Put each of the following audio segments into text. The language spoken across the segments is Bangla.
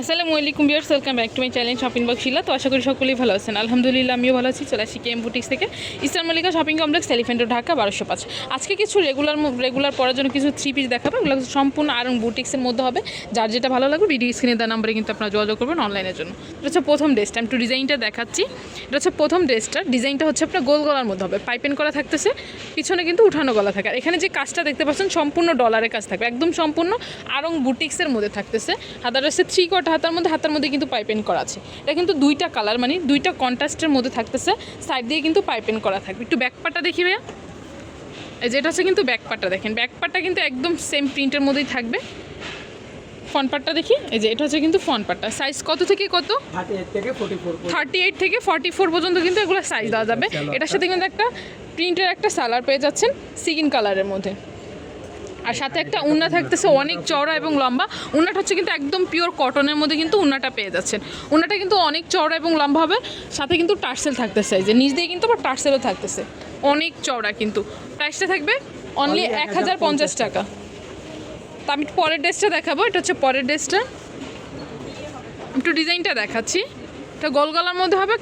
আসসালামু আলাইকুম dears welcome back to my channel shopping box Shila. তো আশা করি সকলেই ভালো আছেন। আলহামদুলিল্লাহ, আমিও ভালো আছি। চলে আসি কেএম বুটিক্স থেকে। Eastern Mallika shopping complex Elephant Dhaka, বারোশো পাঁচ। আজকে কিছু রেগুলার রেগুলার পরার জন্য কিছু থ্রি পিস দেখাবো। ওগুলো সম্পূর্ণ আরং বুটিক্সের মধ্যে হবে। যার যেটা ভালো লাগবে ভিডিও স্ক্রিনে দেওয়া নাম্বারে কিন্তু আপনারা যোগাযোগ করবেন অনলাইনের জন্য। এটা হচ্ছে প্রথম ড্রেসটা আমি একটু ডিজাইনটা দেখাচ্ছি। এটা হচ্ছে প্রথম ড্রেসটা ডিজাইনটা হচ্ছে আপনার গোল গলার মধ্যে হবে। পাইপেন করা থাকতেছে। পিছনে কিন্তু উঠানো গলা থাকে। আর এখানে যে কাজটা দেখতে পাচ্ছেন, সম্পূর্ণ ডলারের কাজ থাকবে। একদম সম্পূর্ণ আরং বুটিক্সের মধ্যে থাকতেছে। হাতার হচ্ছে থ্রি কট হাতার মধ্যে হাতার মধ্যে কিন্তু পাইপেন করা আছে। এটা কিন্তু দুইটা কালার মানে দুইটা কন্ট্রাস্টের মধ্যে থাকতেছে। সাইড দিয়ে কিন্তু পাইপেন করা থাকবে। একটু ব্যাকপাটা দেখি ভাইয়া। এই যে এটা হচ্ছে কিন্তু ব্যাকপাটটা দেখেন। ব্যাকপাটটা কিন্তু একদম সেম প্রিন্টের মধ্যেই থাকবে। ফ্রন্ট পার্টটা দেখি। এই যে এটা হচ্ছে কিন্তু ফ্রন্ট পার্টটা সাইজ কত থেকে কত? থার্টি এইট থেকে ফোর্টি ফোর থার্টি এইট থেকে ফর্টি ফোর পর্যন্ত কিন্তু এগুলো সাইজ দেওয়া যাবে। এটার সাথে কিন্তু একটা প্রিন্টের একটা সালার পেয়ে যাচ্ছেন। সিগিন কালারের মধ্যে। আর সাথে একটা উন্না থাকতেছে অনেক চওড়া এবং লম্বা। উন্নাটা হচ্ছে কিন্তু একদম পিওর কটনের মধ্যে কিন্তু উন্নাটা পেয়ে যাচ্ছেন। উন্নাটা কিন্তু অনেক চওড়া এবং লম্বা হবে সাথে কিন্তু টার্সেল থাকতেছে। যে নিচ দিয়ে কিন্তু আবার টার্সেলও থাকতেছে। অনেক চওড়া কিন্তু। প্রাইসটা থাকবে অনলি এক হাজার পঞ্চাশ টাকা। তো আমি একটু পরের ড্রেসটা দেখাবো। এটা হচ্ছে পরের ড্রেসটা একটু ডিজাইনটা দেখাচ্ছি। এটা গোল গলার মধ্যে হবে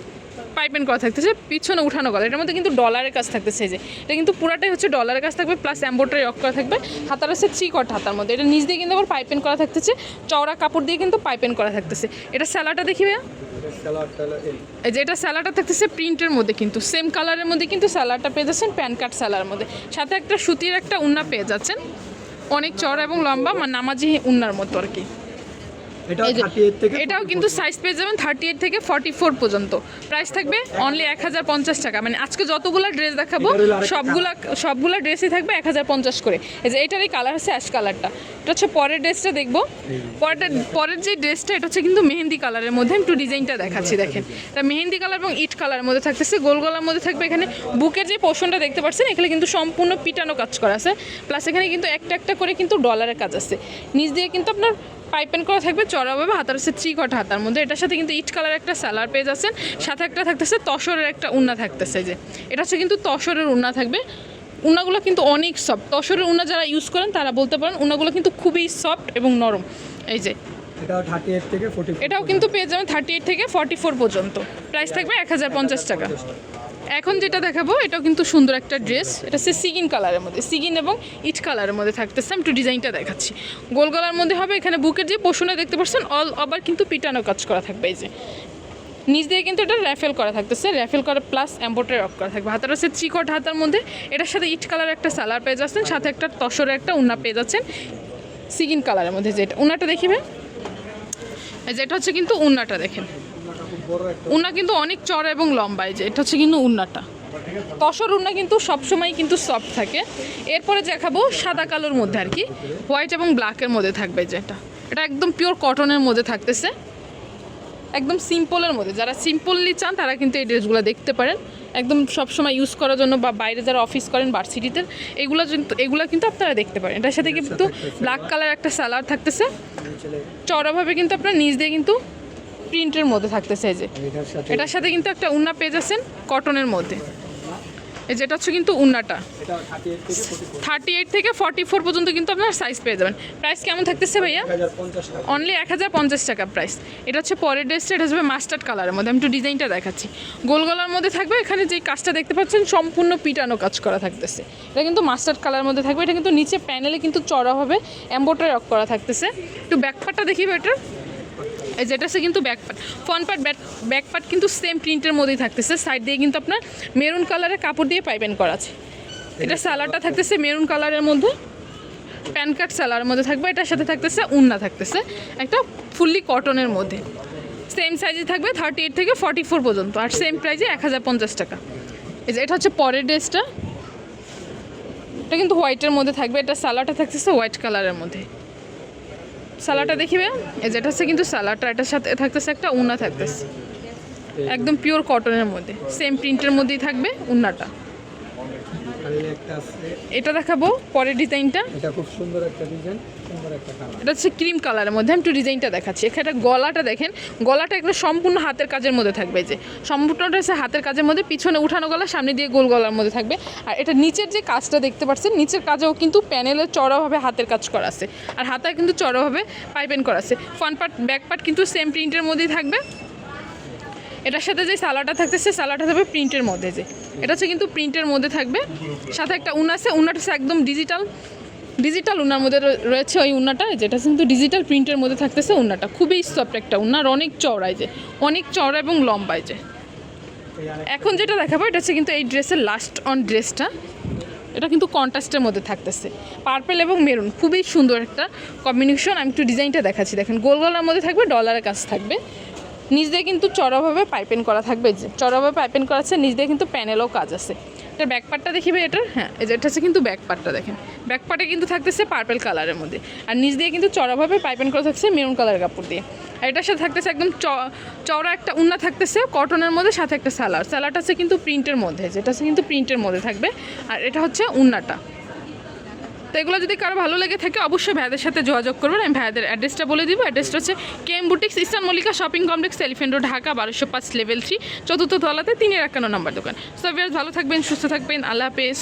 পাইপেন করা থাকতেছে পিছনে উঠানো গলা এটার মধ্যে কিন্তু ডলারের কাজ থাকতেছে যে। এটা কিন্তু পুরাটাই হচ্ছে ডলারের কাজ থাকবে প্লাস এম্বোটারি অক করা থাকবে। হাতার হচ্ছে থ্রি কট হাতার মধ্যে। এটা নিচ দিয়ে কিন্তু আবার পাইপেন করা থাকতেছে চওড়া কাপড় দিয়ে কিন্তু পাইপেন করা থাকতেছে। এটা স্যালাটা দেখি ভাইয়া? এই যে এটা স্যালাডটা থাকতেছে প্রিন্টের মধ্যে কিন্তু। সেম কালারের মধ্যে কিন্তু স্যালাডটা পেয়ে যাচ্ছেন প্যান কার্ড স্যালার মধ্যে। সাথে একটা সুতির একটা উন্না পেয়ে যাচ্ছেন। অনেক চড়া এবং লম্বা মানে নামাজি উন্নার মতো আর কি। এটাও কিন্তু সাইজ পেয়ে যাবেন থার্টি এইট থেকে ফর্টি ফোর পর্যন্ত। প্রাইস থাকবে অনলি এক হাজার পঞ্চাশ টাকা। মানে আজকে যতগুলো ড্রেস দেখাবো সবগুলা সবগুলা ড্রেসই থাকবে এক হাজার পঞ্চাশ করে। এই যে এটারই কালার হচ্ছে অ্যাশ কালারটা এটা হচ্ছে পরের ড্রেসটা দেখব। পরের পরের যে ড্রেসটা, এটা হচ্ছে কিন্তু মেহেন্দি কালারের মধ্যে। একটু ডিজাইনটা দেখাচ্ছি, দেখেন। এটা মেহেন্দি কালার এবং ইট কালারের মধ্যে থাকতেছে, গোল গলার মধ্যে থাকবে এখানে। বুকের যে পোর্শনটা দেখতে পাচ্ছেন, এখানে কিন্তু সম্পূর্ণ পিটানো কাজ করা আছে। প্লাস এখানে কিন্তু একটা একটা করে কিন্তু ডলারের কাজ আছে। নিচ দিয়ে কিন্তু আপনার পাইপেন করা থাকবে চড়াভাবে হাতার হচ্ছে থ্রি কট হাতার মধ্যে। এটার সাথে কিন্তু ইট কালার একটা স্যালার পেয়ে যাচ্ছেন সাথে একটা থাকতেছে, তসরের একটা উন্না থাকতেছে যে। এটা হচ্ছে কিন্তু তসরের উন্না থাকবে। উন্নাগুলো কিন্তু অনেক সফট তসরের উনা যারা ইউজ করেন তারা বলতে পারেন উন্নাগুলো কিন্তু খুবই সফট এবং নরম। এই যে। এটাও কিন্তু পেয়ে যাবেন থার্টি এইট থেকে ফর্টি ফোর পর্যন্ত। প্রাইস থাকবে এক হাজার পঞ্চাশ টাকা। এখন যেটা দেখাবো এটাও কিন্তু সুন্দর একটা ড্রেস এটা হচ্ছে সিগিন কালারের মধ্যে। সিগিন এবং ইট কালারের মধ্যে থাকতেছে আমি একটু ডিজাইনটা দেখাচ্ছি। গোল গলার মধ্যে হবে এখানে বুকের যে পোষণে দেখতে পাচ্ছেন অল আবার কিন্তু পিটানো কাজ করা থাকবে। এই যে। নিচ দিয়ে কিন্তু এটা র্যাফেল করা থাকতেছে। র্যাফেল করা প্লাস এম্বোটারি অফ করা থাকবে। হাতার হচ্ছে চিকট হাতার মধ্যে। এটার সাথে ইট কালার একটা সালার পেয়ে যাচ্ছেন, সাথে একটা তসরের একটা উন্না পেয়ে যাচ্ছেন। সিগিন কালারের মধ্যে যেটা উন্নাটা দেখিবে এই যে এটা হচ্ছে কিন্তু উন্নাটা দেখেন। উন্না কিন্তু অনেক চড়া এবং লম্বা যে এটা হচ্ছে কিন্তু উন্নাটা। তসর উন্না কিন্তু সবসময় কিন্তু সফট থাকে। এরপরে দেখাবো সাদা কালোর মধ্যে আর কি। হোয়াইট এবং ব্ল্যাকের মধ্যে থাকবে যেটা এটা। একদম পিওর কটনের মধ্যে থাকতেছে। একদম সিম্পলের মধ্যে। যারা সিম্পললি চান তারা কিন্তু এই ড্রেসগুলো দেখতে পারেন। একদম সবসময় ইউজ করার জন্য বা বাইরে যারা অফিস করেন ভার্সিটিতে এগুলো কিন্তু এগুলো কিন্তু আপনারা দেখতে পারেন। এটার সাথে কিন্তু ব্ল্যাক কালার একটা সালার থাকতেছে। চড়াভাবে কিন্তু আপনার নিজ দিয়ে কিন্তু প্রিন্টের মধ্যে থাকতেছে এই যে। এটার সাথে এটার সাথে কিন্তু একটা উন্না পেজ আছেন কটনের মধ্যে। এই যেটা হচ্ছে কিন্তু উন্নাটা। থার্টি এইট থেকে ফোর্টি ফোর পর্যন্ত কিন্তু আপনার সাইজ পেয়ে যাবেন। প্রাইস কেমন থাকতেছে ভাইয়া? অনলি এক হাজার পঞ্চাশ টাকা প্রাইস এটা হচ্ছে পরের ড্রেসটা এটা হচ্ছে মাস্টার্ড কালারের মধ্যে। আমি একটু ডিজাইনটা দেখাচ্ছি। গোল গলার মধ্যে থাকবে এখানে যে কাজটা দেখতে পাচ্ছেন সম্পূর্ণ পিটানো কাজ করা থাকতেছে। এটা কিন্তু মাস্টার্ড কালারের মধ্যে থাকবে। এটা কিন্তু নিচে প্যানেলে কিন্তু চড়াভাবে এম্বোটারি অক করা থাকতেছে। একটু ব্যাকপার্টটা দেখি এটার এই যেটা হচ্ছে কিন্তু back part front part back back part কিন্তু সেম প্রিন্টের মধ্যেই থাকতেছে। সাইড দিয়ে কিন্তু আপনার মেরুন কালারের কাপড় দিয়ে পাইপেন করা আছে। এটা স্যালাডটা থাকতেছে মেরুন কালারের মধ্যে। প্যান কার্ড স্যালার মধ্যে থাকবে। এটার সাথে থাকতেছে উন্না থাকতেছে। একটা ফুললি কটনের মধ্যে। সেম সাইজে থাকবে থার্টি এইট থেকে ফর্টি ফোর পর্যন্ত। আর সেম প্রাইজে এক হাজার পঞ্চাশ টাকা। এই যে এটা হচ্ছে পরের ড্রেসটা। এটা কিন্তু হোয়াইটের মধ্যে থাকবে। এটা সালাটা থাকতেছে হোয়াইট কালারের মধ্যে। সালাটা দেখিবে? এই যে এটা হচ্ছে কিন্তু সালাটা এটার সাথে থাকতেছে একটা উনা থাকতেছে। একদম পিওর কটনের মধ্যে। সেম প্রিন্টের মধ্যেই থাকবে উন্নাটা আর আর এই একটা আছে এটা দেখাবো পরের ডিজাইনটা। এটা খুব সুন্দর একটা ডিজাইন সুন্দর একটা কালার এটা হচ্ছে ক্রিম কালারের মধ্যে আমি একটু ডিজাইনটা দেখাচ্ছি। এখানে গলাটা দেখেন গলাটা একটা সম্পূর্ণ হাতের কাজের মধ্যে থাকবে যে। সম্পূর্ণটা হচ্ছে হাতের কাজের মধ্যে পিছনে উঠানো গলা সামনে দিয়ে গোল গলার মধ্যে থাকবে। আর এটা নিচের যে কাজটা দেখতে পাচ্ছেন নিচের কাজেও কিন্তু প্যানেলের চড়াভাবে হাতের কাজ করা আছে। আর হাতায় কিন্তু চড়াভাবে পাইপেন করা আছে। ফ্রন্ট পার্ট ব্যাক পার্ট কিন্তু সেম প্রিন্টের মধ্যেই থাকবে। এটার সাথে যে সালাটা থাকতেছে সালাটা থাকবে প্রিন্টের মধ্যে যে। এটা হচ্ছে কিন্তু প্রিন্টের মধ্যে থাকবে। সাথে একটা উন আছে উনাটা একদম ডিজিটাল ডিজিটাল উনার মধ্যে রয়েছে ওই উন্নাটা যেটা কিন্তু ডিজিটাল প্রিন্টের মধ্যে থাকতেছে উনাটা খুবই সফট একটা উনার অনেক চওড়ায় যে। অনেক চওড়া এবং লম্বায় যে। এখন যেটা দেখাবো, এটা হচ্ছে কিন্তু এই ড্রেসের লাস্ট অন ড্রেসটা। এটা কিন্তু কন্ট্রাস্টের মধ্যে থাকতেছে। পার্পেল এবং মেরুন খুবই সুন্দর একটা কম্বিনেশন আমি একটু ডিজাইনটা দেখাচ্ছি। দেখেন গোল গলার মধ্যে থাকবে ডলারের কাজ থাকবে। নিচ দিয়ে কিন্তু চড়াভাবে পাইপেন করা থাকবে যে। চড়াভাবে পাইপেন করা আছে নিচ দিয়ে কিন্তু প্যানেলও কাজ আছে। এটার ব্যাক পার্টটা দেখিবে এটার? হ্যাঁ এটা হচ্ছে কিন্তু ব্যাক পার্টটা দেখেন। ব্যাক পার্টে কিন্তু থাকতেছে পার্পেল কালারের মধ্যে। আর নিচ দিয়ে কিন্তু চড়াভাবে পাইপেন করা থাকছে মেরুন কালার কাপড় দিয়ে। আর এটার সাথে থাকতেছে একদম চওড়া একটা উন্না থাকতেছে কটনের মধ্যে, সাথে একটা সালার সালারটা হচ্ছে কিন্তু প্রিন্টের মধ্যে যেটা হচ্ছে কিন্তু প্রিন্টের মধ্যে থাকবে। আর এটা হচ্ছে উন্নাটা। তো এগুলো যদি কারও ভালো লেগে থাকে, অবশ্যই ভাইয়াদের সাথে যোগাযোগ করবেন। আমি ভাইয়াদের অ্যাড্রেসটা বলে দিব। অ্যাড্রেসটা হচ্ছে কেম boutiques Eastern Mallika shopping complex Elephant road Dhaka বারোশো পাঁচ লেভেল থ্রি চতুর্থ তলাতে, তিনের একান্ন নম্বর দোকান। সো ভালো থাকবেন, সুস্থ থাকবেন। আল্লাহ হাফেজ।